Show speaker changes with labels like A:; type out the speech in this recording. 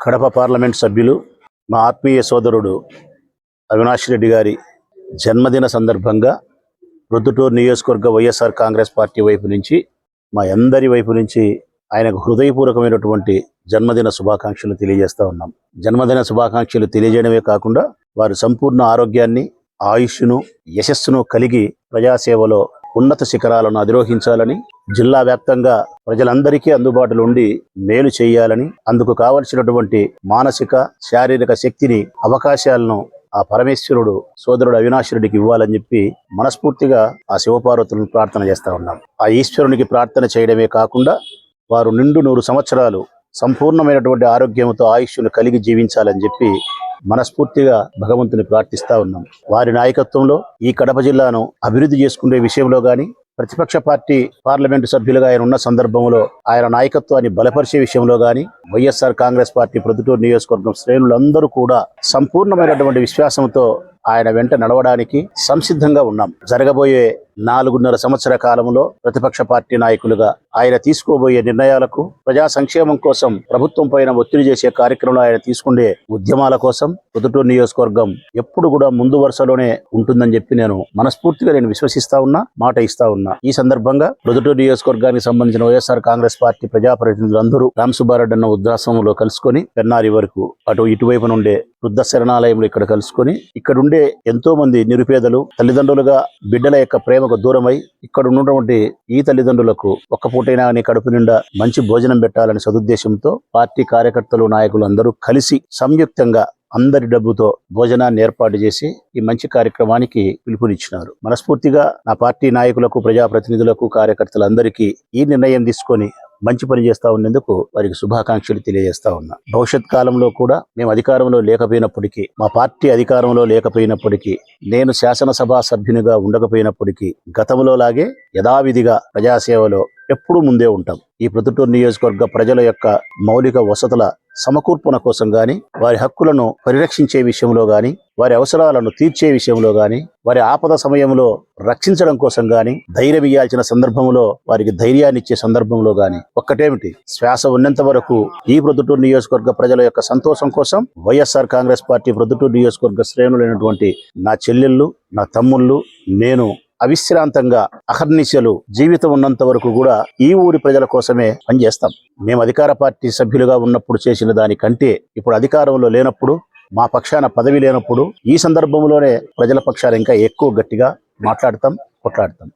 A: Kadapa parliament సభ్యులు మా ఆత్మీయ సోదరుడు అవినాష్ రెడ్డి గారి జన్మదిన సందర్భంగా రుద్దుటూరు నియోజకవర్గ వైఎస్ఆర్ కాంగ్రెస్ పార్టీ వైపు నుంచి మా అందరి వైపు నుంచి ఆయనకు హృదయపూర్వకమైనటువంటి జన్మదిన శుభాకాంక్షలు తెలియజేస్తా ఉన్నాం. జన్మదిన శుభాకాంక్షలు తెలియజేయడమే కాకుండా వారి సంపూర్ణ ఆరోగ్యాన్ని ఆయుష్ను యశస్సును కలిగి ప్రజాసేవలో ఉన్నత శిఖరాలను అధిరోహించాలని జిల్లా వ్యాప్తంగా ప్రజలందరికీ అందుబాటులో ఉండి మేలు చేయాలని అందుకు కావలసినటువంటి మానసిక శారీరక శక్తిని అవకాశాలను ఆ పరమేశ్వరుడు సోదరుడు అవినాష్ రెడ్డికి ఇవ్వాలని చెప్పి మనస్ఫూర్తిగా ఆ శివపార్వతులను ప్రార్థన చేస్తా ఉన్నాం. ఆ ఈశ్వరునికి ప్రార్థన చేయడమే కాకుండా వారు నిండు నూరు సంవత్సరాలు సంపూర్ణమైనటువంటి ఆరోగ్యంతో ఆయుష్ను కలిగి జీవించాలని చెప్పి మనస్ఫూర్తిగా భగవంతుని ప్రార్థిస్తా ఉన్నాం. వారి నాయకత్వంలో ఈ కడప జిల్లాను అభివృద్ధి చేసుకునే విషయంలో కానీ ప్రతిపక్ష పార్టీ పార్లమెంటు సభ్యులుగా ఆయన ఉన్న సందర్భంలో ఆయన నాయకత్వాన్ని బలపరిచే విషయంలో గాని వైఎస్ఆర్ కాంగ్రెస్ పార్టీ ప్రొద్దుటూరు నియోజకవర్గం శ్రేణులందరూ కూడా సంపూర్ణమైనటువంటి విశ్వాసంతో ఆయన వెంట నడవడానికి సంసిద్ధంగా ఉన్నాం. జరగబోయే నాలుగున్నర సంవత్సర కాలంలో ప్రతిపక్ష పార్టీ నాయకులుగా ఆయన తీసుకోబోయే నిర్ణయాలకు ప్రజా సంక్షేమం కోసం ప్రభుత్వం పైన ఒత్తిడి చేసే కార్యక్రమంలో ఆయన తీసుకునే ఉద్యమాల కోసం పొద్దుటూరు నియోజకవర్గం ఎప్పుడు కూడా ముందు వరుసలోనే ఉంటుందని చెప్పి నేను మనస్ఫూర్తిగా నేను విశ్వసిస్తా ఉన్నా మాట ఇస్తా ఉన్నా. ఈ సందర్భంగా పొద్దుటూరు నియోజకవర్గానికి సంబంధించిన వైఎస్ఆర్ కాంగ్రెస్ పార్టీ ప్రజాప్రతినిధులందరూ రామ్ సుబ్బారెడ్డి అన్న వృద్ధాశ్రమంలో కలుసుకొని పెన్నారి వరకు అటు ఇటువైపు నుండే వృద్ధ శరణాలయంలో ఇక్కడ కలుసుకొని ఇక్కడుండే ఎంతో మంది నిరుపేదలు తల్లిదండ్రులుగా బిడ్డల యొక్క ప్రేమకు దూరమై ఇక్కడ ఉన్నటువంటి ఈ తల్లిదండ్రులకు ఒక్క పూటైనా నీ కడుపు నిండా మంచి భోజనం పెట్టాలని సదుద్దేశంతో పార్టీ కార్యకర్తలు నాయకులు అందరూ కలిసి సంయుక్తంగా అందరి డబ్బుతో భోజనాన్ని ఏర్పాటు చేసి ఈ మంచి కార్యక్రమానికి పిలుపునిచ్చినారు. మనస్ఫూర్తిగా నా పార్టీ నాయకులకు ప్రజాప్రతినిధులకు కార్యకర్తలందరికీ ఈ నిర్ణయం తీసుకొని మంచి పని చేస్తా ఉన్నందుకు వారికి శుభాకాంక్షలు తెలియజేస్తా ఉన్నా. భవిష్యత్ కాలంలో కూడా మేము అధికారంలో లేకపోయినప్పటికీ మా పార్టీ అధికారంలో లేకపోయినప్పటికీ నేను శాసనసభ సభ్యునిగా ఉండకపోయినప్పటికీ గతంలో లాగే యథావిధిగా ప్రజాసేవలో ఎప్పుడూ ముందే ఉంటాం. ఈ ప్రొద్దుటూరు నియోజకవర్గ ప్రజల యొక్క మౌలిక వసతుల సమకూర్పున కోసం గాని వారి హక్కులను పరిరక్షించే విషయంలో గాని వారి అవసరాలను తీర్చే విషయంలో గాని వారి ఆపద సమయంలో రక్షించడం కోసం గాని ధైర్యం ఇయ్యాల్సిన సందర్భంలో వారికి ధైర్యాన్ని ఇచ్చే సందర్భంలో గాని ఒక్కటేమిటి? శ్వాస ఉన్నంత వరకు ఈ ప్రొద్దుటూరు నియోజకవర్గ ప్రజల యొక్క సంతోషం కోసం వైఎస్ఆర్ కాంగ్రెస్ పార్టీ ప్రొద్దుటూరు నియోజకవర్గ శ్రేణులైనటువంటి నా చెల్లెళ్ళు నా తమ్ముళ్ళు నేను అవిశ్రాంతంగా అహర్నిశలు జీవితం ఉన్నంత వరకు కూడా ఈ ఊరి ప్రజల కోసమే పనిచేస్తాం. మేము అధికార పార్టీ సభ్యులుగా ఉన్నప్పుడు చేసిన దానికంటే ఇప్పుడు అధికారంలో లేనప్పుడు మా పక్షాన పదవి లేనప్పుడు ఈ సందర్భంలోనే ప్రజల పక్షాన ఇంకా ఎక్కువ గట్టిగా మాట్లాడతాం కొట్లాడతాం.